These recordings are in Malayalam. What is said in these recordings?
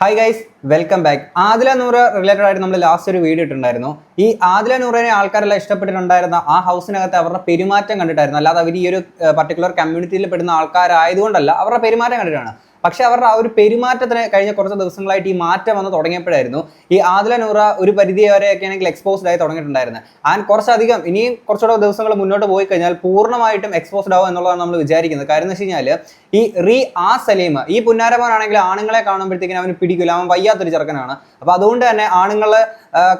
Hi guys welcome back Adila നൂറ് റിലേറ്റഡ് ആയിട്ട് നമ്മൾ ലാസ്റ്റ് ഒരു വീഡിയോ ഇട്ടുണ്ടായിരുന്നു ഈ ആദില നൂറിനെ ആൾക്കാരെല്ലാം ഇഷ്ടപ്പെട്ടിട്ടുണ്ടായിരുന്ന ആ ഹൗസിനകത്ത് അവരുടെ പെരുമാറ്റം കണ്ടിട്ടായിരുന്നു. അല്ലാതെ അവർ ഈ ഒരു പർട്ടിക്കുലർ കമ്മ്യൂണിറ്റിയിൽ പെടുന്ന ആൾക്കാരായതുകൊണ്ടല്ല അവരുടെ പെരുമാറ്റം കണ്ടിട്ടാണ്. പക്ഷെ അവരുടെ ആ ഒരു പെരുമാറ്റത്തിന് കഴിഞ്ഞ കുറച്ച് ദിവസങ്ങളായിട്ട് ഈ മാറ്റം വന്ന് തുടങ്ങിയപ്പോഴായിരുന്നു ഈ ആദില നൂറ ഒരു പരിധി വരെയൊക്കെ ആണെങ്കിൽ എക്സ്പോസ്ഡ് ആയി തുടങ്ങിയിട്ടുണ്ടായിരുന്നത് ആൻഡ് കുറച്ചധികം ഇനിയും കുറച്ചുകൂടെ ദിവസങ്ങൾ മുന്നോട്ട് പോയി കഴിഞ്ഞാൽ പൂർണമായിട്ടും എക്സ്പോസ്ഡ് ആവും എന്നുള്ളതാണ് നമ്മൾ വിചാരിക്കുന്നത്. കാരണം എന്ന് വെച്ച് കഴിഞ്ഞാൽ ഈ റീ ആ സലീം ഈ പുന്നാരമോനാണെങ്കിൽ ആണുങ്ങളെ കാണുമ്പോഴത്തേക്കിനും അവന് പിടിക്കില്ല അവൻ വയ്യാത്തൊരു ചെറുക്കനാണ്. അപ്പൊ അതുകൊണ്ട് തന്നെ ആണുങ്ങളെ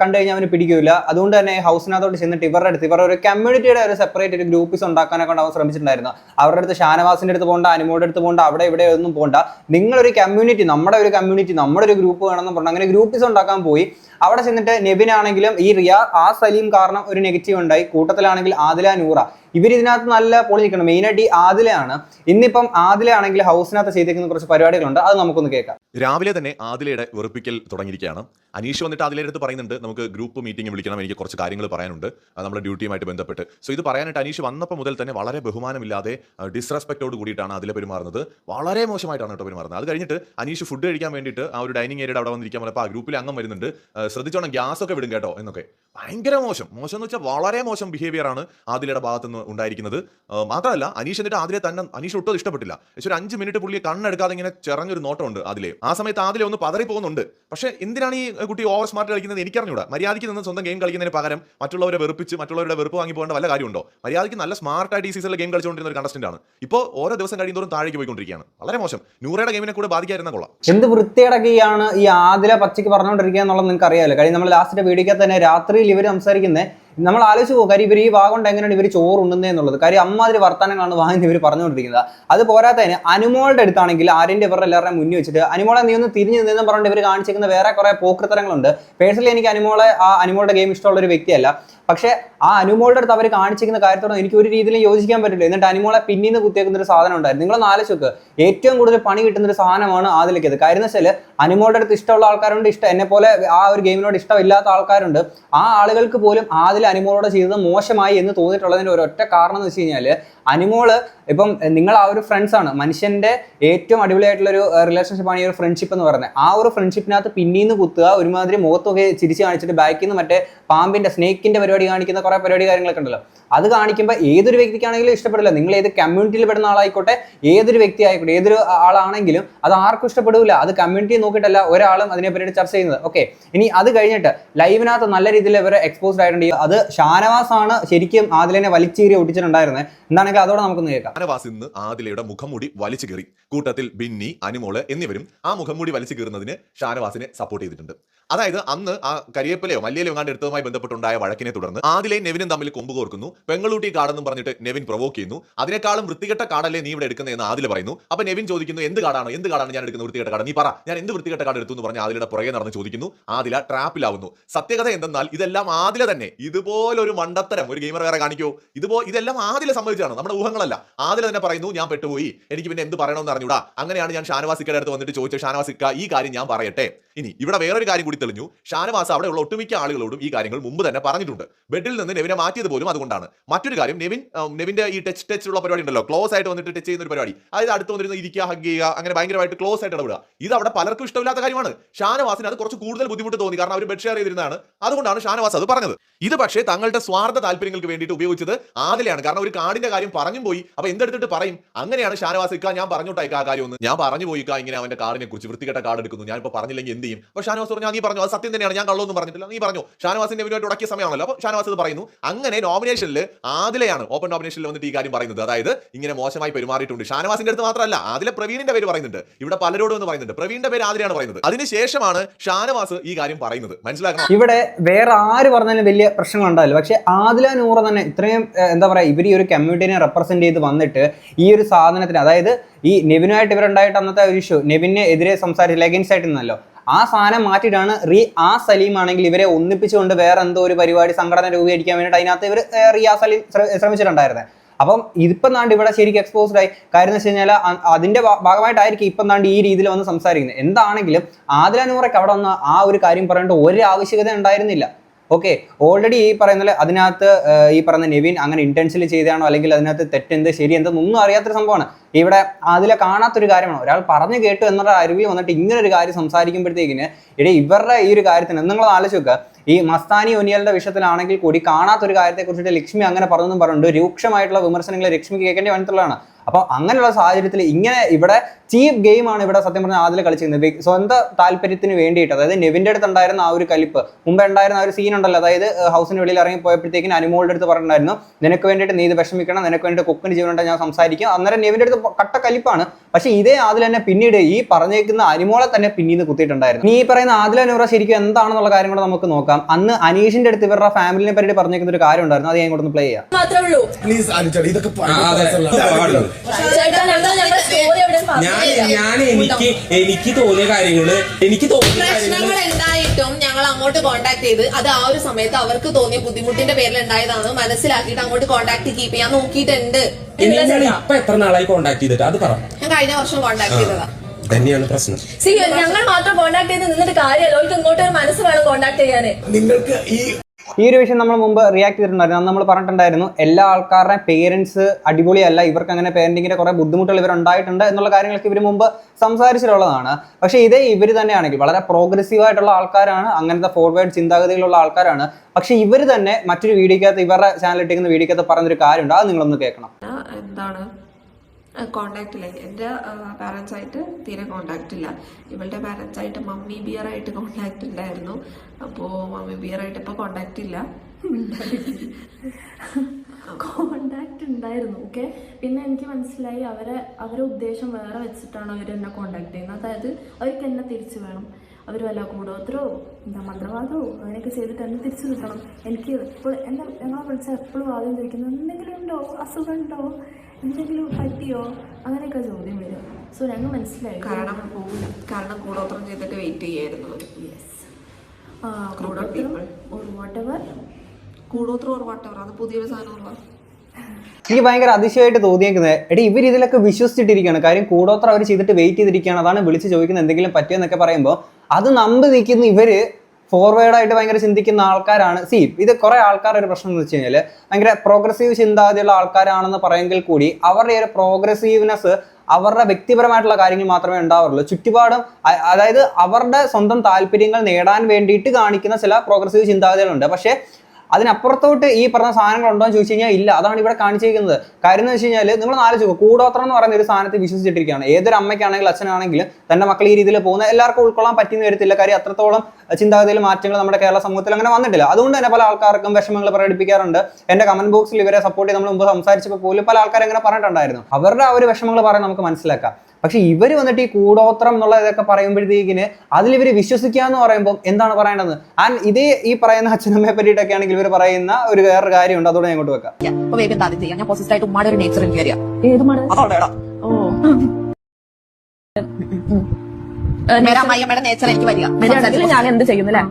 കണ്ടു കഴിഞ്ഞാൽ അവന് പിടിക്കില്ല അതുകൊണ്ട് തന്നെ ഹൗസിനകത്തോട്ട് ചെന്നിട്ട് ഇവരുടെ അടുത്ത് ഇവരുടെ ഒരു കമ്മ്യൂണിറ്റിയുടെ ഒരു സെപ്പറേറ്റ് ഒരു ഗ്രൂപ്പീസ് ഉണ്ടാക്കാനൊക്കെ അവൻ ശ്രമിച്ചിട്ടുണ്ടായിരുന്നു. അവരുടെ അടുത്ത് ഷാനവാസിന്റെ അടുത്ത് പോകണ്ട അനുമോടെ അടുത്ത് പോകണ്ട അവിടെ ഇവിടെ ഒന്നും പോകണ്ട. നിങ്ങളൊരു കമ്മ്യൂണിറ്റി നമ്മുടെ ഒരു കമ്മ്യൂണിറ്റി നമ്മുടെ ഒരു ഗ്രൂപ്പ് വേണമെന്ന് പറഞ്ഞു അങ്ങനെ ഗ്രൂപ്പിസ് ഉണ്ടാക്കാൻ പോയി. അവിടെ ചെന്നിട്ട് നെബിനാണെങ്കിലും ഈ റിയ ആ സലീം കാരണം ഒരു നെഗറ്റീവ് ഉണ്ടായി. കൂട്ടത്തിലാണെങ്കിൽ ആദില നൂറ. ഇവർ ഇതിനകത്ത് നല്ല പൊളി നിൽക്കണം മെയിനായിട്ട് ഈ ആദിലയാണ്. ഇന്നിപ്പം ആദില ആണെങ്കിൽ ഹൗസിനകത്ത് ചെയ്തേക്കുന്ന കുറച്ച് പരിപാടികളുണ്ട്. അത് നമുക്കൊന്ന് കേൾക്കാം. രാവിലെ തന്നെ ആദിലയുടെ വെറുപ്പിക്കൽ തുടങ്ങിയിരിക്കുകയാണ്. അനീഷ് വന്നിട്ട് ആദിലയുടെ അടുത്ത് പറയുന്നുണ്ട് നമുക്ക് ഗ്രൂപ്പ് മീറ്റിംഗ് വിളിക്കണം എനിക്ക് കുറച്ച് കാര്യങ്ങൾ പറയാനുണ്ട്. നമ്മുടെ ഡ്യൂട്ടിയുമായിട്ട് ബന്ധപ്പെട്ട്. സോ ഇത് പറയാനായിട്ട് അനീഷ് വന്നപ്പോൾ മുതൽ തന്നെ വളരെ ബഹുമാനമില്ലാതെ ഡിസ്റെസ്പെക്ടോട് കൂടിയിട്ടാണ് അതിലെ പെരുമാറുന്നത്. വളരെ മോശമായിട്ടാണ് കേട്ടോ പെരുമാറുന്നത്. അത് കഴിഞ്ഞിട്ട് അനീഷ് ഫുഡ് കഴിക്കാൻ വേണ്ടിയിട്ട് ആ ഒരു ഡൈനിങ് ഏരിയയുടെ അവിടെ വന്നിരിക്കാൻ പറഞ്ഞപ്പോൾ ആ ഗ്രൂപ്പിൽ അംഗം വരുന്നുണ്ട്. ശ്രദ്ധിച്ചോണം ഗ്യാസ് ഒക്കെ വിടും കേട്ടോ എന്നൊക്കെ. ഭയങ്കര മോശം. മോശം എന്ന് വെച്ചാൽ വളരെ മോശം ബിഹേവിയർ ആണ് ആദിലയുടെ ഭാഗത്ത് നിന്ന് ഉണ്ടായിരിക്കുന്നത്. മാത്രമല്ല അനീഷ് എന്നിട്ട് ആദിലെ തന്നെ അനീഷ് ഒട്ടും ഇഷ്ടപ്പെട്ടില്ല. പക്ഷേ അഞ്ച് മിനിറ്റ് പുള്ളിയെ കണ്ണെടുക്കാതെ ഇങ്ങനെ ചെറഞ്ഞൊരു നോട്ടമുണ്ട് അതിലെ ആ സമയത്ത് ആദിലെ ഒന്ന് പതറി പോകുന്നുണ്ട് പക്ഷേ എന്തിനാണ് ഈ കുട്ടി ഓവർ സ്മാർട്ട് കളിക്കുന്നത് എനിക്കറിഞ്ഞൂടാ. മര്യാദയ്ക്ക് നിന്ന് സ്വന്തം ഗെയിം കളിക്കുന്നതിന് പകരം മറ്റുള്ളവരെ വെറുപ്പിച്ച് മറ്റുള്ളവരുടെ വെറുപ്പ് വാങ്ങി പോകേണ്ട വല്ല കാര്യമുണ്ടോ? മര്യാദയ്ക്ക് നല്ല സ്മാർട്ടായിട്ട് ഈ സീസണിൽ ഗെയിം കളിച്ചുകൊണ്ടിരുന്ന ഒരു കണ്ടസ്റ്റന്റ് ആണ്. ഇപ്പോൾ ഓരോ ദിവസം കഴിയുന്നതോറും താഴേക്ക് പോയിക്കൊണ്ടിരിക്കുകയാണ്. വളരെ മോശം. നൂറയുടെ ഗെയിമിനെ കൂടെ ബാധിക്കാതിരുന്ന കൊള്ളാം. എന്ത് വൃത്തിയടക്കുകയാണ് ഈ ആദില പച്ചയ്ക്ക് പറഞ്ഞുകൊണ്ടിരിക്കുക എന്നുള്ളത് നിങ്ങൾക്ക് അറിയാമല്ലോ കഴിഞ്ഞ നമ്മൾ ലാസ്റ്റ് വീഡിയോയ്ക്ക് തന്നെ രാത്രിയിൽ ഇവർ സംസാരിക്കുന്നത് നമ്മൾ ആലോചിച്ച് പോകും കാര്യം ഇവർ ഈ വാഗം എങ്ങനെയാണ് ഇവർ ചോറ് ഉണ്ണുന്നത് എന്നുള്ളത്? കാര്യം അമ്മാതിരി വർത്തമാനങ്ങളാണ് വാങ്ങി ഇവർ പറഞ്ഞുകൊണ്ടിരിക്കുന്നത്. അത് പോരാത്തതിന് അനുമോളുടെ അടുത്താണെങ്കിൽ ആരെന്റെ ഇവരുടെ എല്ലാവരുടെയും മുന്നിൽ വെച്ചിട്ട് അനുമോളെ നീ ഒന്ന് തിരിഞ്ഞു നിന്നെന്ന് പറഞ്ഞിട്ട് ഇവർ കാണിച്ചിരിക്കുന്ന വേറെ കുറെ പോക്കൃത്തരങ്ങളുണ്ട്. പേഴ്സണലി എനിക്ക് അനുമോളെ ആ അനുമോളുടെ ഗെയിം ഇഷ്ടമുള്ള ഒരു വ്യക്തിയല്ല. പക്ഷേ ആ അനുമോളുടെ അടുത്ത് അവർ കാണിച്ചിരിക്കുന്ന കാര്യത്തോട് എനിക്ക് ഒരു രീതിയിലും യോജിക്കാൻ പറ്റില്ല. എന്നിട്ട് അനുമോളെ പിന്നീന്ന് കുത്തിയേക്കുന്ന ഒരു സാധനം ഉണ്ടായിരുന്നു. നാല് നോക്ക് ഏറ്റവും കൂടുതൽ പണി കിട്ടുന്ന ഒരു സാധനമാണ് ആദിലേക്കത് കാര്യം എന്ന് വെച്ചാൽ അനുമോളുടെ അടുത്ത് ഇഷ്ടമുള്ള ആൾക്കാരുണ്ട് ഇഷ്ടം എന്നെ പോലെ ആ ഒരു ഗെയിമിനോട് ഇഷ്ടമില്ലാത്ത ആൾക്കാരുണ്ട്. ആ ആളുകൾക്ക് പോലും ആദിൽ അനുമോളോട് ചെയ്തത് മോശമായി എന്ന് തോന്നിയിട്ടുള്ളതിന്റെ ഒരൊറ്റ കാരണം എന്ന് വെച്ച് കഴിഞ്ഞാൽ അനുമോൾ ഇപ്പം നിങ്ങൾ ആ ഒരു ഫ്രണ്ട്സാണ് ആണ്. മനുഷ്യന്റെ ഏറ്റവും അടിപൊളിയായിട്ടുള്ള ഒരു റിലേഷൻഷിപ്പാണ് ഈ ഒരു ഫ്രണ്ട്ഷിപ്പ് എന്ന് പറയുന്നത്. ആ ഒരു ഫ്രണ്ട്ഷിപ്പിനകത്ത് പിന്നീന്ന് കുത്തുക ഒരുമാതിരി മുഖത്തൊക്കെ ചിരിച്ച് കാണിച്ചിട്ട് ബാക്കിൽ നിന്ന് മറ്റേ പാമ്പിന്റെ സ്നേക്കിന്റെ പരിപാടി കാണിക്കുന്ന കുറെ പരിപാടി കാര്യങ്ങളൊക്കെ ഉണ്ടല്ലോ. അത് കാണിക്കുമ്പോൾ ഏതൊരു വ്യക്തിക്കാണെങ്കിലും ഇഷ്ടപ്പെടില്ല. നിങ്ങൾ ഏത് കമ്മ്യൂണിറ്റിയിൽ പെടുന്ന ആളായിക്കോട്ടെ ഏതൊരു വ്യക്തി ആയിക്കോട്ടെ ഏതൊരു ആളാണെങ്കിലും അത് ആർക്കും ഇഷ്ടപ്പെടില്ല അത് കമ്മ്യൂണിറ്റി നോക്കിയിട്ടല്ല ഒരാളും അതിനെ പറ്റി ചർച്ച ചെയ്യുന്നത്. ഓക്കെ ഇനി അത് കഴിഞ്ഞിട്ട് ലൈവിനകത്ത് നല്ല രീതിയിൽ ഇവർ എക്സ്പോസ്ഡ് ആയിട്ടുണ്ട്. അത് ഷാനവാസ് ആണ് ശരിക്കും ആദിലിനെ വലിച്ചീരി ഒട്ടിച്ചിട്ടുണ്ടായിരുന്നത് എന്താണെങ്കിൽ അതോടെ നമുക്കൊന്ന് കേൾക്കാം. ഷാനവാസ് ഇന്ന് ആദിലയുടെ മുഖംമൂടി വലിച്ചു കയറി കൂട്ടത്തിൽ ബിന്നി അനുമോൾ എന്നിവരും ആ മുഖംമൂടി വലിച്ചു കീറുന്നതിന് ഷാനവാസിനെ സപ്പോർട്ട് ചെയ്തിട്ടുണ്ട്. അതായത് അന്ന് ആ കരിയപ്പലയോ മല്ലിയിലോ കാണ്ട് എടുത്തതുമായി ബന്ധപ്പെട്ടുണ്ടായ വഴക്കിനെ തുടർന്ന് ആദിലെയും നെവിനും തമ്മിൽ കൊമ്പ് കോർക്കുന്നു. പെങ്ങളൂട്ടി കാടെന്നും പറഞ്ഞിട്ട് നെവിൻ പ്രൊവോക്ക് ചെയ്യുന്നു. അതിനേക്കാളും വൃത്തികെട്ട കാടല്ലേ നീ ഇവിടെ എടുക്കുന്നതെന്ന് ആദില പറയുന്നു. അപ്പൊ നെവിൻ ചോദിക്കുന്നു എന്ത് കാടാണ്? എന്ത് കാടാണ് ഞാൻ എടുക്കുന്ന വൃത്തികെട്ട കാട്? നീ പറ ഞാൻ എന്ത് വൃത്തികെട്ട കാട് എടുത്തു? എന്ന് പറഞ്ഞ് ആദിലയുടെ പുറകെ നടന്ന് ചോദിക്കുന്നു. ആദില ട്രാപ്പിലാവുന്നു. സത്യകഥ എന്തെന്നാൽ ഇതെല്ലാം ആദില തന്നെ. ഇതുപോലൊരു മണ്ടത്തരം. ഒരു ഗെയിമർ വേറെ കാണിക്കോ. ഇതുപോ ഇതെല്ലാം ആദില സംഭവിച്ചാണ് നമ്മുടെ ഊഹങ്ങളല്ല. ആദില തന്നെ പറയുന്നു ഞാൻ പെട്ടുപോയി. എനിക്ക് പിന്നെ എന്ത് പറയണമെന്ന് അറിഞ്ഞൂടാ. അങ്ങനെയാണ് ഞാൻ ഷാനവാസിക്കയുടെ അടുത്ത് വന്നിട്ട് ചോദിച്ചു ഷാനവാസിക്ക ഈ കാര്യം ഞാൻ പറയട്ടെ. ഇനി ഇവിടെ വേറൊരു കാര്യം കൂടി തെളിഞ്ഞു. ഷാനവാസ് അവിടെയുള്ള ഒട്ടുമിക്ക ആളുകളോടും ഈ കാര്യങ്ങൾ മുമ്പ് തന്നെ പറഞ്ഞിട്ടുണ്ട്. ബെഡിൽ നിന്ന് നെവിനെ മാറ്റിയത് പോലും അതുകൊണ്ടാണ്. മറ്റൊരു കാര്യം നെവിൻ നെവിന്റെ ഈ ടച്ച് ടച്ച് ഉള്ള പരിപാടി ഉണ്ടല്ലോ ക്ലോസ് ആയിട്ട് വന്നിട്ട് ടച്ച് ചെയ്യുന്ന ഒരു പരിപാടി. അതായത് അടുത്ത് വന്നിരുന്ന ഇരിക്കുക ഹഗ് ചെയ്യുക അങ്ങനെ ഭയങ്കരമായിട്ട് ക്ലോസ് ആയിട്ട് ഇടപെടുക. ഇത് അവിടെ പലർക്കും ഇഷ്ടമില്ലാത്ത കാര്യമാണ്. ഷാനവാസിന് അത് കുറച്ച് കൂടുതൽ ബുദ്ധിമുട്ട് തോന്നി. കാരണം അവർ ബെഡ് ഷെയർ ചെയ്തിരുന്നതാണ്. അതുകൊണ്ടാണ് ഷാനവാസ് അത് പറഞ്ഞത്. ഇത് പക്ഷേ തങ്ങളുടെ സ്വാർത്ഥ താല്പര്യങ്ങൾക്ക് വേണ്ടിയിട്ട് ഉപയോഗിച്ചത് ആദിലാണ് കാരണം ഒരു കാടിന്റെ കാര്യം പറഞ്ഞു പോയി. അപ്പൊ എന്തെടുത്തിട്ട് പറയും? അങ്ങനെയാണ് ഷാനവാസ് ഇക്കാ ഞാൻ പറഞ്ഞോട്ടേക്ക ആ കാര്യം ഒന്ന് ഞാൻ പറഞ്ഞു പോയിക്കാ ഇങ്ങനെ അവന്റെ കാർഡിനെ കുറിച്ച് വൃത്തികെട്ട കാർഡ് എടുക്കുന്നു. ഞാൻ പറഞ്ഞില്ലെങ്കിൽ എന്ത് ചെയ്യും. അപ്പോൾ ഷാനവാസ് പറഞ്ഞു "ആ, നീ പറഞ്ഞു അത് സത്യം തന്നെയാണ് ഞാൻ കള്ളൊന്നും പറഞ്ഞിട്ടില്ല. നീ പറഞ്ഞു ഷാനവാസിന്റെ ഇവരുമായിട്ട് ഉടക്കിയ സമയമാണല്ലോ. അപ്പോൾ ഷാനവാസ് ഇത് പറയുന്നു അങ്ങനെ നോമിനേഷനിൽ ആദിലെയാണ് ഓപ്പൺ നോമിനേഷനിൽ വന്നിട്ട് ഈ കാര്യം പറയുന്നത്. അതായത് ഇങ്ങനെ മോശമായി പെരുമാറിയിട്ടുണ്ട്. ഷാനവാസിന്റെ അടുത്ത് മാത്രമല്ല ആദിലെ പ്രവീണിന്റെ പേര് പറയുന്നുണ്ട്. ഇവിടെ പലരോടും എന്ന് പറയുന്നുണ്ട്. പ്രവീണിന്റെ പേര് ആദിലെയാണ് പറയുന്നത്. അതിനുശേഷമാണ് ഷാനവാസ് ഈ കാര്യം പറയുന്നത്. മനസ്സിലാക്കണം? ഇവിടെ വേറെ ആര് പറഞ്ഞാലും വലിയ പ്രശ്നങ്ങൾ ഉണ്ടാവില്ല. പക്ഷേ ആദില നൂറ തന്നെ ഇത്രയും എന്താ പറയുക ഇവർ ഈ ഒരു കമ്മ്യൂണിറ്റിനെ റെപ്രസെന്റ് ചെയ്ത് വന്നിട്ട് ഈ ഒരു സാധനത്തിന് അതായത് ഈ നെവിനുമായിട്ട് ഇവരുണ്ടായിട്ട് അന്നത്തെ ഒരു ഇഷ്യൂ നെവിനെ എതിരെ സംസാരിച്ചില്ല ലെഗൻസ് ആയിട്ട് നിന്നല്ലോ. ആ സാധനം മാറ്റിയിട്ടാണ് റീ ആ സലീം ആണെങ്കിൽ ഇവരെ ഒന്നിപ്പിച്ചുകൊണ്ട് വേറെ എന്തോ ഒരു പരിപാടി സംഘടന രൂപീകരിക്കാൻ വേണ്ടിയിട്ട് അതിനകത്ത് ഇവർ റിയാ സലീം ശ്ര- ശ്രമിച്ചിട്ടുണ്ടായിരുന്നത് അപ്പം ഇതിപ്പം നാണ്ട് ഇവിടെ ശരിക്കും എക്സ്പോസ്ഡ് ആയി. കാര്യം എന്ന് വെച്ച് കഴിഞ്ഞാൽ അതിന്റെ ഭാഗമായിട്ടായിരിക്കും ഇപ്പം നാണ്ട് ഈ രീതിയിൽ വന്ന് സംസാരിക്കുന്നത്. എന്താണെങ്കിലും ആദില നൂറയ്ക്ക് അവിടെ വന്ന് ആ ഒരു കാര്യം പറയേണ്ട ഒരു ആവശ്യകത ഉണ്ടായിരുന്നില്ല. ഓക്കെ ഓൾറെഡി ഈ പറയുന്ന അതിനകത്ത് ഈ പറയുന്ന നെവിൻ അങ്ങനെ ഇന്റൻഷലി ചെയ്താണോ അല്ലെങ്കിൽ അതിനകത്ത് തെറ്റെന്ത് ശരി എന്തെന്നൊന്നും അറിയാത്തൊരു സംഭവമാണ്. ഇവിടെ അതിലെ കാണാത്തൊരു കാര്യമാണ്. ഒരാൾ പറഞ്ഞു കേട്ടു എന്നുള്ള അറിവിൽ വന്നിട്ട് ഇങ്ങനെ ഒരു കാര്യം സംസാരിക്കുമ്പോഴത്തേക്കിന് ഇടേ ഇവരുടെ ഈ ഒരു കാര്യത്തിന് നിങ്ങൾ ആലോചിച്ച് നോക്കുക ഈ മസ്താനി ഒനിയലിന്റെ വിഷയത്തിലാണെങ്കിൽ കൂടി കാണാത്തൊരു കാര്യത്തെ കുറിച്ചിട്ട് ലക്ഷ്മി അങ്ങനെ പറഞ്ഞെന്നും പറഞ്ഞിട്ടുണ്ട്. രൂക്ഷമായിട്ടുള്ള വിമർശനങ്ങൾ ലക്ഷ്മിക്ക് കേൾക്കേണ്ടി വന്നിട്ടുള്ളതാണ്. അപ്പൊ അങ്ങനെയുള്ള സാഹചര്യത്തിൽ ഇങ്ങനെ ഇവിടെ ചീപ്പ് ഗെയിമാണ് ഇവിടെ സത്യം പറഞ്ഞാൽ ആദ്യം കളിച്ചിരുന്നത്. സ്വന്തം താല്പര്യത്തിന് വേണ്ടിയിട്ട് അതായത് നെവിന്റെ അടുത്ത് ഉണ്ടായിരുന്ന ആ ഒരു കലിപ്പ് മുമ്പ് ഉണ്ടായിരുന്ന ആ ഒരു സീൻ ഉണ്ടല്ലോ അതായത് ഹൗസിന് വെളിയിൽ ഇറങ്ങി പോയപ്പോഴത്തേക്കും അനുമോളുടെ അടുത്ത് പറഞ്ഞിട്ടുണ്ടായിരുന്നു നിനക്ക് വേണ്ടിയിട്ട് നീ ഇത് വിഷമിക്കണം നിനക്ക് വേണ്ടിയിട്ട് കുക്കിന് ജീവനുണ്ട് ഞാൻ സംസാരിക്കും. അന്നേരം നെവിന്റെ അടുത്ത് കട്ട കലിപ്പാണ്. പക്ഷേ ഇതേ ആദ്യം തന്നെ പിന്നീട് ഈ പറഞ്ഞേക്കുന്ന അനുമോളെ തന്നെ പിന്നീട് കുത്തിയിട്ടുണ്ടായിരുന്നു. നീ ഈ പറയുന്ന ആദില നൂറ ശരിക്കും എന്താണെന്നുള്ള കാര്യം കൂടെ നമുക്ക് നോക്കാം. അന്ന് അനീഷിന്റെ അടുത്ത് ഇവരുടെ ഫാമിലിനെ പറ്റി പറഞ്ഞേക്കുന്ന ഒരു കാര്യം ഉണ്ടായിരുന്നു. അത് ഞാൻ ഇങ്ങോട്ടൊന്ന് പ്ലേ ചെയ്യാം. മാത്രമേ ഉള്ളൂ. പ്ലീസ് ഇതൊക്കെ ഞാൻ ഞാൻ എനിക്ക് എനിക്ക് തോന്നിയ കാര്യങ്ങൾ എനിക്ക് തോന്നിയ പ്രശ്നങ്ങൾ കാര്യങ്ങൾ ഉണ്ടായിട്ടും ഞങ്ങൾ അങ്ങോട്ട് കോണ്ടാക്ട് ചെയ്ത് അത് ആ ഒരു സമയത്ത് അവർക്ക് തോന്നിയ ബുദ്ധിമുട്ടിന്റെ പേരിൽ ഉണ്ടായതാണ്. മനസ്സിലാക്കിയിട്ട് അങ്ങോട്ട് കോണ്ടാക്ട് കീപ്പ് ചെയ്യാൻ നോക്കിയിട്ടുണ്ട്. നിങ്ങൾ ഇപ്പൊ എത്ര നാളായി കോണ്ടാക്ട് ചെയ്തിട്ട്? അത് പറ. ഞാൻ കഴിഞ്ഞ വർഷം കോണ്ടാക്ട് ചെയ്തതാ. തന്നെയാണ് പ്രശ്നം. സി ഞങ്ങൾ മാത്രം കോണ്ടാക്ട് ചെയ്ത് നിന്നിട്ട് കാര്യമല്ല. ഇങ്ങോട്ട് ഒരു മനസ്സ് വേണം കോണ്ടാക്ട് ചെയ്യാന്. നിങ്ങൾക്ക് ഈ ഈ ഒരു വിഷയം നമ്മൾ മുമ്പ് റിയാക്ട് ചെയ്തിട്ടുണ്ടായിരുന്നു. അന്ന് നമ്മൾ പറഞ്ഞിട്ടുണ്ടായിരുന്നു എല്ലാ ആൾക്കാരുടെ പേരൻസ് അടിപൊളിയല്ല ഇവർക്ക് അങ്ങനെ പേരന്റിങ്ങിന്റെ കുറെ ബുദ്ധിമുട്ടുകൾ ഇവർ ഉണ്ടായിട്ടുണ്ട് എന്നുള്ള കാര്യങ്ങളൊക്കെ ഇവർ മുമ്പ് സംസാരിച്ചിട്ടുള്ളതാണ്. പക്ഷേ ഇതേ ഇവർ തന്നെയാണെങ്കിൽ വളരെ പ്രോഗ്രസീവ് ആയിട്ടുള്ള ആൾക്കാരാണ് അങ്ങനത്തെ ഫോർവേഡ് ചിന്താഗതികളുള്ള ആൾക്കാരാണ്. പക്ഷേ ഇവർ തന്നെ മറ്റൊരു വീഡിയോക്കകത്ത് ഇവരുടെ ചാനലിട്ടിരിക്കുന്ന വീഡിയോക്കകത്ത് പറഞ്ഞൊരു കാര്യമുണ്ട്. അത് നിങ്ങളൊന്ന് കേൾക്കണം. എന്താണ്? കോണ്ടാക്ട് ഇല്ല. എന്റെ പാരൻസായിട്ട് തീരെ കോണ്ടാക്റ്റില്ല ഇവളുടെ പാരൻസായിട്ട് മമ്മി ബിയറായിട്ട് കോണ്ടാക്റ്റ് ഉണ്ടായിരുന്നു അപ്പോൾ മമ്മി ബിയറായിട്ട് ഇപ്പോൾ കോണ്ടാക്റ്റ് ഇല്ല. കോണ്ടാക്ട് ഉണ്ടായിരുന്നു ഓക്കെ പിന്നെ എനിക്ക് മനസ്സിലായി അവരെ അവരെ ഉദ്ദേശം വേറെ വെച്ചിട്ടാണ് അവർ എന്നെ കോണ്ടാക്ട് ചെയ്യുന്നത്. അതായത് അവർക്ക് എന്നെ തിരിച്ചു വേണം. അവർ വല്ല കൂടോത്രോ എന്താ മന്ത്രവാദോ അങ്ങനെയൊക്കെ ചെയ്തിട്ട് എന്നെ തിരിച്ചു കിട്ടണം. എനിക്ക് എപ്പോഴും എന്നെ ഞങ്ങളെ വിളിച്ചാൽ എപ്പോഴും ആദ്യം ചോദിക്കുന്നത് എന്തെങ്കിലും ഉണ്ടോ? അസുഖം ഉണ്ടോ എന്തെങ്കിലും പറ്റിയോ? അങ്ങനെയൊക്കെ ചോദ്യം വരും. സോ ഞങ്ങൾ മനസ്സിലായി. കാരണം കാരണം കൂടോത്രം ചെയ്തിട്ട് വെയിറ്റ് ചെയ്യായിരുന്നു യെസ് കൂടോത്രം ഓർ വാട്ട് എവർ കൂടോത്രം ഓർ വാട്ടവർ അത് പുതിയൊരു സാധനമുള്ള എനിക്ക് ഭയങ്കര അതിശയമായിട്ട് തോന്നിയേക്കുന്നത് എടി ഇവർ ഇതിലൊക്കെ വിശ്വസിച്ചിട്ടിരിക്കുകയാണ്. കാര്യം കൂടോത്ര അവർ ചെയ്തിട്ട് വെയിറ്റ് ചെയ്തിരിക്കുകയാണ്. അതാണ് വിളിച്ച് ചോദിക്കുന്നത് എന്തെങ്കിലും പറ്റിയോ എന്നൊക്കെ പറയുമ്പോൾ അത് നമ്പ് നിൽക്കുന്ന ഇവർ ഫോർവേഡായിട്ട് ഭയങ്കര ചിന്തിക്കുന്ന ആൾക്കാരാണ്. സി ഇത് കുറേ ആൾക്കാർ ഒരു പ്രശ്നം എന്ന് വെച്ച് കഴിഞ്ഞാൽ ഭയങ്കര പ്രോഗ്രസീവ് ചിന്താഗതിയുള്ള ആൾക്കാരാണെന്ന് പറയുമെങ്കിൽ കൂടി അവരുടെ ഒരു പ്രോഗ്രസീവ്നെസ് അവരുടെ വ്യക്തിപരമായിട്ടുള്ള കാര്യങ്ങൾ മാത്രമേ ഉണ്ടാവുള്ളൂ ചുറ്റുപാടും അതായത് അവരുടെ സ്വന്തം താല്പര്യങ്ങൾ നേടാൻ വേണ്ടിയിട്ട് കാണിക്കുന്ന ചില പ്രോഗ്രസീവ് ചിന്താഗതികളുണ്ട്. പക്ഷേ അതിനപ്പുറത്തോട്ട് ഈ പറഞ്ഞ സാധനങ്ങൾ ഉണ്ടോ എന്ന് ചോദിച്ചു കഴിഞ്ഞാൽ ഇല്ല. അതാണ് ഇവിടെ കാണിച്ചിരിക്കുന്നത്. കാര്യം എന്ന് വെച്ച് കഴിഞ്ഞാൽ നിങ്ങൾ ആലോചിച്ച് നോക്കുക കൂടോത്രം എന്ന് പറയുന്ന ഒരു സാധനത്തെ വിശ്വസിച്ചിട്ടിരിക്കുകയാണ്. ഏതൊരു അമ്മയ്ക്കാണെങ്കിലും അച്ഛനാണെങ്കിലും തന്റെ മക്കൾ ഈ രീതിയിൽ പോകുന്ന എല്ലാവർക്കും ഉൾക്കൊള്ളാൻ പറ്റുന്ന വരത്തില്ല കാര്യം അത്രത്തോളം ചിന്താഗതിയിൽ മാറ്റങ്ങൾ നമ്മുടെ കേരള സമൂഹത്തിൽ അങ്ങനെ വന്നിട്ടില്ല. അതുകൊണ്ട് തന്നെ പല ആൾക്കാർക്കും വിഷമങ്ങൾ പ്രകടിപ്പിക്കാറുണ്ട്. എന്റെ കമന്റ് ബോക്സിൽ ഇവരെ സപ്പോർട്ട് ചെയ്ത് നമ്മൾ മുമ്പ് സംസാരിച്ചപ്പോൾ പോലും പല ആൾക്കാരും ഇങ്ങനെ പറഞ്ഞിട്ടുണ്ടായിരുന്നു. അവരുടെ ആ ഒരു വിഷമങ്ങൾ പറയാൻ നമുക്ക് മനസ്സിലാക്കാം. പക്ഷെ ഇവർ വന്നിട്ട് ഈ കൂടോത്രം എന്നുള്ള ഇതൊക്കെ പറയുമ്പോഴത്തേക്കിന് അതിൽ ഇവർ വിശ്വസിക്കുക എന്ന് പറയുമ്പോൾ എന്താണ് പറയേണ്ടത്? ആൻഡ് ഇതേ ഈ പറയുന്ന അച്ഛനമ്മയെ പറ്റിയിട്ടൊക്കെ ആണെങ്കിൽ ഇവർ പറയുന്ന ഒരു വേറൊരു കാര്യമുണ്ട്. അതോടെ ഞാൻ ഇങ്ങോട്ട് വെക്കാം. അപ്പൊ വേഗം താരം ചെയ്യാം. ഞാൻ എന്ത് ചെയ്യുന്നില്ലേ?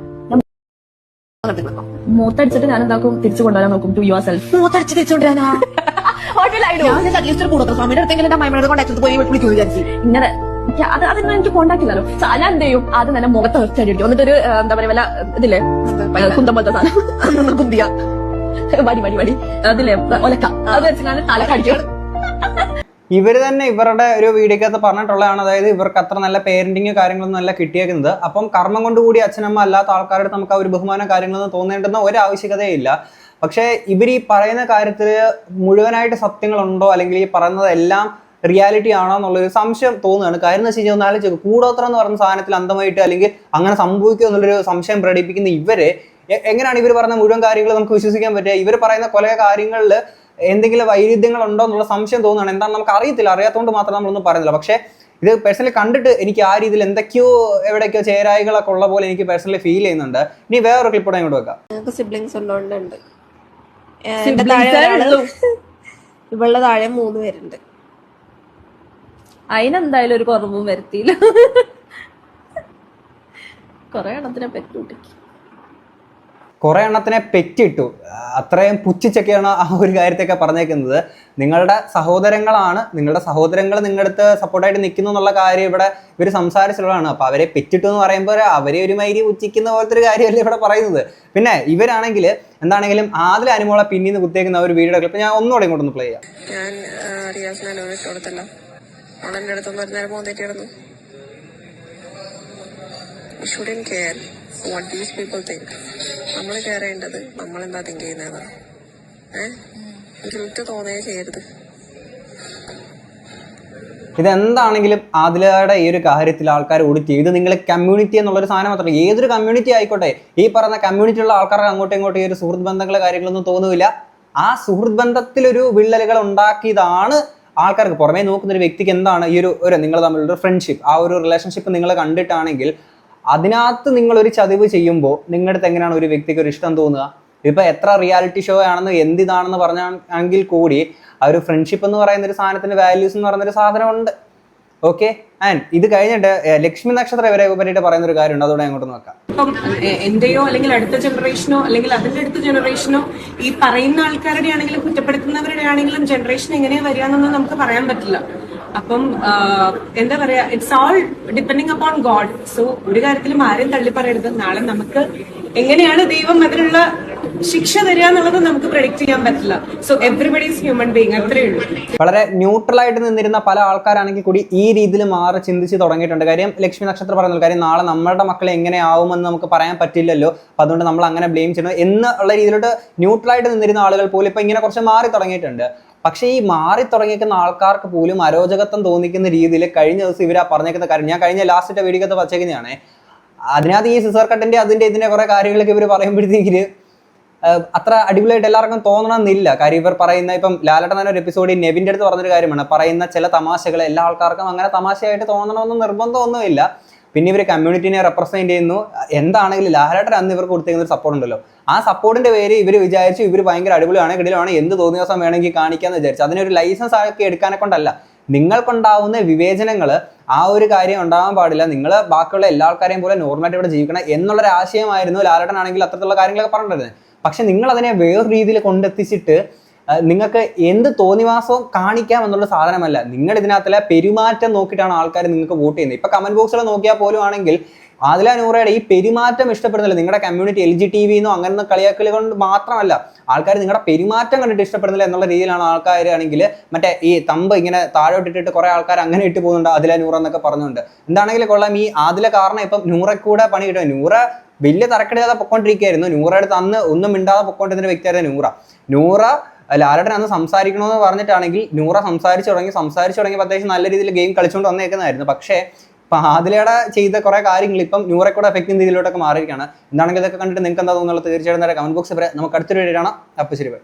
മൂത്തടിച്ചിട്ട് ഞാൻ എന്താക്കും തിരിച്ചു കൊണ്ടുവരാൻ നോക്കും. ടു യുവർ സെൽഫ് മൂത്തടിച്ച് തിരിച്ചുകൊണ്ടിരാനാ ഇങ്ങനെ. എനിക്ക് അത് അതൊന്നും എനിക്ക് കോണ്ടാക്ട് ഇല്ലല്ലോ. സോ ഞാൻ എന്ത് ചെയ്യും? ആദ്യം തന്നെ മുഖത്ത് വെച്ചടി അടിക്കും എന്നിട്ടൊരു ആ, എന്താ പറയാ വല്ല ഇതില്ലേ? കുന്തം പോലത്തെ സാധനം. കുന്തിയ. വടി വടി വടി. അതില്ലേ? ഒലക്ക. അത് വെച്ച് ഞാൻ തലക്കടിക്കും ഇവർ തന്നെ ഇവരുടെ ഒരു വീഡിയോ വീഡിയോക്കകത്ത് പറഞ്ഞിട്ടുള്ളതാണ്. അതായത് ഇവർക്ക് അത്ര നല്ല പേരന്റിങ് കാര്യങ്ങളൊന്നും അല്ല കിട്ടിയേക്കുന്നത്. അപ്പം കർമ്മം കൊണ്ടുകൂടി അച്ഛനമ്മ അല്ലാത്ത ആൾക്കാരുടെ നമുക്ക് ആ ഒരു ബഹുമാനം കാര്യങ്ങളൊന്നും തോന്നേണ്ടുന്ന ഒരു ആവശ്യകതയില്ല പക്ഷേ ഇവർ ഈ പറയുന്ന കാര്യത്തിൽ മുഴുവനായിട്ട് സത്യങ്ങളുണ്ടോ? അല്ലെങ്കിൽ ഈ പറയുന്നതെല്ലാം റിയാലിറ്റി ആണോ എന്നുള്ളൊരു സംശയം തോന്നുകയാണ്. കാര്യം എന്ന് വെച്ച് കഴിഞ്ഞാൽ ഒന്ന് ആലോചിച്ച് കൂടോത്രം എന്ന് പറഞ്ഞ സാധനത്തിൽ അന്ധമായിട്ട് അല്ലെങ്കിൽ അങ്ങനെ സംഭവിക്കുമോ എന്നുള്ളൊരു സംശയം പ്രകടിപ്പിക്കുന്ന ഇവരെ എങ്ങനെയാണ് ഇവർ പറഞ്ഞ മുഴുവൻ കാര്യങ്ങൾ നമുക്ക് വിശ്വസിക്കാൻ പറ്റുക? ഇവർ പറയുന്ന കുറെ കാര്യങ്ങളിൽ എന്തെങ്കിലും വൈരുദ്ധ്യങ്ങൾ ഉണ്ടോ എന്നുള്ള സംശയം തോന്നുകയാണ്. എന്താണ് നമുക്ക് അറിയത്തില്ല. അറിയാത്തതുകൊണ്ട് മാത്രം നമ്മളൊന്നും പറയുന്നില്ല. പക്ഷേ ഇത് പേഴ്സണലി കണ്ടിട്ട് എനിക്ക് ആ രീതിയിൽ എന്തൊക്കെയോ എവിടെയൊക്കെയോ ചേരായികളൊക്കെ ഉള്ള പോലെ എനിക്ക് പേഴ്സണലി ഫീൽ ചെയ്യുന്നുണ്ട്. ഇനി വേറൊരു ക്ലിപ്പോടെ ഇങ്ങോട്ട് വെക്കാം. സിബ്ലിങ്സ് ഉള്ളതുകൊണ്ട് എന്റെ താഴെ ഒരാൾ ഇവളുടെ താഴെ മൂന്ന് പേരുണ്ട്. അതിനെന്തായാലും ഒരു കുറവും വരുത്തിയില്ല. കൊറേ എണ്ണത്തിനെ പറ്റൂട്ടിക്ക് കുറെ എണ്ണത്തിനെ പെറ്റിട്ടു അത്രയും പുച്ഛിച്ചൊക്കെയാണ് ആ ഒരു കാര്യത്തെയൊക്കെ പറഞ്ഞേക്കുന്നത്. നിങ്ങളുടെ സഹോദരങ്ങളാണ് നിങ്ങളുടെ സഹോദരങ്ങൾ നിങ്ങളുടെ അടുത്ത് സപ്പോർട്ടായിട്ട് നിൽക്കുന്നു എന്നുള്ള കാര്യം ഇവിടെ ഇവർ സംസാരിച്ചുള്ളതാണ് അപ്പോൾ അവരെ പെറ്റിട്ടു എന്ന് പറയുമ്പോൾ അവരെ ഒരു മൈരി ഉച്ചിക്കുന്ന പോലത്തെ ഒരു കാര്യമല്ലേ ഇവിടെ പറയുന്നത്. പിന്നെ ഇവരാണെങ്കിൽ എന്താണെങ്കിലും ആദ്യം അനുമോളെ പിന്നീന്ന് കുത്തിയേക്കുന്ന ആ ഒരു വീഡിയോ ക്ലിപ്പ് ഞാൻ ഒന്നുകൂടെ ഇങ്ങോട്ടൊന്ന് പ്ലേ ചെയ്യാം. ഞാൻ ഒരു നേരം shouldn't what these people think നമ്മൾ കെയർ ചെയ്യേണ്ടത് നമ്മൾ എന്താ തിങ്ക് ചെയ്യുന്നത് ഏഹ് ഗിൽറ്റ് തോന്നേ ചെയ്യരുത്. ഇതെന്താണെങ്കിലും ആദിലയുടെ ഈ ഒരു കാര്യത്തിൽ ആൾക്കാർ ഓടിച്ച് ഇത് നിങ്ങൾ കമ്മ്യൂണിറ്റി എന്നുള്ളൊരു സാധനം മാത്രമല്ല ഏതൊരു കമ്മ്യൂണിറ്റി ആയിക്കോട്ടെ ഈ പറയുന്ന കമ്മ്യൂണിറ്റിയുള്ള ആൾക്കാർ അങ്ങോട്ടും ഇങ്ങോട്ടും ഈ ഒരു സുഹൃത്ത് ബന്ധങ്ങൾ കാര്യങ്ങളൊന്നും തോന്നുന്നില്ല ആ സുഹൃത്ത് ബന്ധത്തിലൊരു വിള്ളലുകൾ ഉണ്ടാക്കിയതാണ് ആൾക്കാർക്ക് പുറമേ നോക്കുന്ന ഒരു വ്യക്തിക്ക് എന്താണ് ഈ ഒരു ഒരു നിങ്ങൾ തമ്മിലുള്ള ഫ്രണ്ട്ഷിപ്പ് ആ ഒരു റിലേഷൻഷിപ്പ് നിങ്ങൾ കണ്ടിട്ടാണെങ്കിൽ അതിനകത്ത് നിങ്ങൾ ഒരു ചതിവ് ചെയ്യുമ്പോൾ നിങ്ങളുടെ അടുത്ത് എങ്ങനെയാണ് ഒരു വ്യക്തിക്ക് ഒരു ഇഷ്ടം തോന്നുക? ഇപ്പൊ എത്ര റിയാലിറ്റി ഷോ ആണെന്ന് എന്ത് ഇതാണെന്ന് പറഞ്ഞാണെങ്കിൽ കൂടി ആ ഒരു ഫ്രണ്ട്ഷിപ്പ് എന്ന് പറയുന്ന ഒരു സാധനത്തിന്റെ വാല്യൂസ് എന്ന് പറയുന്ന ഒരു സാധനമുണ്ട്. ഓക്കെ ആൻഡ് ഇത് കഴിഞ്ഞിട്ട് ലക്ഷ്മി നക്ഷത്രം ഇവരെ പറ്റിയിട്ട് പറയുന്ന ഒരു കാര്യമുണ്ട്. അതുകൊണ്ട് അങ്ങോട്ട് നോക്കാം. എന്റെയോ അല്ലെങ്കിൽ അടുത്ത ജനറേഷനോ അല്ലെങ്കിൽ അതിന്റെ അടുത്ത ജനറേഷനോ ഈ പറയുന്ന ആൾക്കാരുടെ ആണെങ്കിലും കുറ്റപ്പെടുത്തുന്നവരുടെ ആണെങ്കിലും ജനറേഷൻ എങ്ങനെയാ വരിക എന്നൊന്നും നമുക്ക് പറയാൻ പറ്റില്ല. അപ്പം എന്താ പറയാ it's all depending upon God so ഒരു കാര്യത്തിലും ആരെയും തള്ളി പറയരുത്. നാളെ നമുക്ക് എങ്ങനെയാണ് ദൈവം അതിനുള്ള ശിക്ഷ തരിക എന്നുള്ളത് നമുക്ക് പ്രൊഡിക്ട് ചെയ്യാൻ പറ്റില്ല. സോ എവറിബഡീസ് ഹ്യൂമൻ ബീങ് അത്രേ ഉള്ളൂ. വളരെ ന്യൂട്രൽ ആയിട്ട് നിന്നിരുന്ന പല ആൾക്കാരാണെങ്കിൽ കൂടി ഈ രീതിയിൽ മാറി ചിന്തിച്ച് തുടങ്ങിയിട്ടുണ്ട്. കാര്യം ലക്ഷ്മി നക്ഷത്രം പറയുന്നത് കാര്യം നാളെ നമ്മുടെ മക്കളെ എങ്ങനെ ആവുമെന്ന് നമുക്ക് പറയാൻ പറ്റില്ലല്ലോ. അപ്പൊ അതുകൊണ്ട് നമ്മൾ അങ്ങനെ ബ്ലെയിം ചെയ്യണം എന്നുള്ള രീതിയിലോട്ട് ന്യൂട്രൽ ആയിട്ട് നിന്നിരുന്ന ആളുകൾ പോലും ഇപ്പൊ ഇങ്ങനെ കുറച്ച് മാറി തുടങ്ങിയിട്ടുണ്ട്. പക്ഷേ ഈ മാറി തുടങ്ങിയിരിക്കുന്ന ആൾക്കാർക്ക് പോലും അരോചകത്വം തോന്നിക്കുന്ന രീതിയിൽ കഴിഞ്ഞ ദിവസം ഇവരാ പറഞ്ഞേക്കുന്ന കാര്യം. ഞാൻ കഴിഞ്ഞ ലാസ്റ്റത്തെ വീഡിയോക്കത്ത് വച്ചേക്കുന്നതാണ്. അതിനകത്ത് ഈ സിസർ കട്ടിന്റെ അതിന്റെ ഇതിന്റെ കുറേ കാര്യങ്ങളൊക്കെ ഇവർ പറയുമ്പോഴത്തേക്കിന് അത്ര അടിപൊളിയായിട്ട് എല്ലാവർക്കും തോന്നണമെന്നില്ല. കാര്യം ഇവർ പറയുന്ന ഇപ്പം ലാലട്ടൻ തന്നെ ഒരു എപ്പിസോഡിൽ നെവിന്റെ അടുത്ത് പറഞ്ഞൊരു കാര്യമാണ്. പറയുന്ന ചില തമാശകൾ എല്ലാ ആൾക്കാർക്കും അങ്ങനെ തമാശയായിട്ട് തോന്നണമെന്ന് നിർബന്ധമൊന്നുമില്ല. പിന്നെ ഇവർ കമ്മ്യൂണിറ്റിനെ റെപ്രസെന്റ് ചെയ്യുന്നു. എന്താണെങ്കിലും ലാലാട്ടൻ അന്ന് ഇവർക്ക് കൊടുത്തിരുന്ന ഒരു സപ്പോർട്ട് ഉണ്ടല്ലോ. ആ സപ്പോർട്ടിന്റെ പേര് ഇവർ വിചാരിച്ചു ഇവർ ഭയങ്കര അടിപൊളിയാണ് കിടിലാണ് എന്ത് തോന്നിയ ദിവസം വേണമെങ്കിൽ കാണിക്കാന്ന് വിചാരിച്ചു. അതിനൊരു ലൈസൻസ് ആക്കി എടുക്കാനെ കൊണ്ടല്ല. നിങ്ങൾക്കുണ്ടാവുന്ന വിവേചനങ്ങൾ ആ ഒരു കാര്യം ഉണ്ടാവാൻ പാടില്ല. നിങ്ങൾ ബാക്കിയുള്ള എല്ലാ ആൾക്കാരെയും പോലെ നോർമലായിട്ട് ഇവിടെ ജീവിക്കണം എന്നുള്ളൊരു ആശയമായിരുന്നു ലാലട്ടനാണെങ്കിൽ അത്തരത്തിലുള്ള കാര്യങ്ങളൊക്കെ പറഞ്ഞിട്ടുണ്ടായിരുന്നത്. പക്ഷെ നിങ്ങൾ അതിനെ വേറെ രീതിയിൽ കൊണ്ടെത്തിച്ചിട്ട് നിങ്ങൾക്ക് എന്ത് തോന്നിവാസവും കാണിക്കാം എന്നുള്ള സാധനമല്ല. നിങ്ങൾ ഇതിനകത്തിലെ പെരുമാറ്റം നോക്കിയിട്ടാണ് ആൾക്കാർ നിങ്ങൾക്ക് വോട്ട് ചെയ്യുന്നത്. ഇപ്പൊ കമന്റ് ബോക്സിൽ നോക്കിയാൽ പോലും ആണെങ്കിൽ ആദില നൂറയുടെ ഈ പെരുമാറ്റം ഇഷ്ടപ്പെടുന്നില്ല. നിങ്ങളുടെ കമ്മ്യൂണിറ്റി എൽ ജി ടി വിന്നോ അങ്ങനെ കളിയാക്കലുകൾ കൊണ്ട് മാത്രമല്ല ആൾക്കാർ നിങ്ങളുടെ പെരുമാറ്റം കണ്ടിട്ട് ഇഷ്ടപ്പെടുന്നില്ല എന്നുള്ള രീതിയിലാണ് ആൾക്കാർ ആണെങ്കിൽ മറ്റേ ഈ തമ്പ് ഇങ്ങനെ താഴോട്ടിട്ടിട്ട് കുറെ ആൾക്കാർ അങ്ങനെ ഇട്ട് പോകുന്നുണ്ട് ആദില നൂറ എന്നൊക്കെ പറഞ്ഞുകൊണ്ട്. എന്താണെങ്കിലും കൊള്ളാം ഈ ആദില കാരണം ഇപ്പം നൂറക്കൂടെ കൂടെ പണി കിട്ടും. നൂറ വലിയ തറക്കെടുക്കാതെ പൊക്കോണ്ടിരിക്കുകയായിരുന്നു നൂറയുടെ അന്ന് ഒന്നും മിണ്ടാതെ പൊക്കോണ്ടിരുന്ന വ്യക്തിയായിരുന്നു നൂറ. നൂറ ലാലട്ടൻ അന്ന് സംസാരിക്കണമെന്ന് പറഞ്ഞിട്ടാണെങ്കിൽ നൂറ സംസാരിച്ചു തുടങ്ങി സംസാരിച്ചു തുടങ്ങിയപ്പോൾ അത്യാവശ്യം നല്ല രീതിയിൽ ഗെയിം കളിച്ചുകൊണ്ട് വന്നേക്കുന്നതായിരുന്നു. പക്ഷേ ഇപ്പൊ ആദിലയുടെ ചെയ്ത കുറേ കാര്യങ്ങൾ ഇപ്പം നൂറെ കൂടെ എഫക്റ്റ് രീതിയിലോട്ടൊക്കെ മാറിയിരിക്കുകയാണ്. എന്താണെങ്കിൽ ഇതൊക്കെ കണ്ടിട്ട് നിങ്ങൾക്ക് എന്താ തോന്നുന്നത്? തീർച്ചയായിട്ടും കമന്റ് ബോക്സ് വരെ നമുക്ക് അടുത്തൊരു വീഡിയോ കാണാം. അപ്പോൾ ശരി.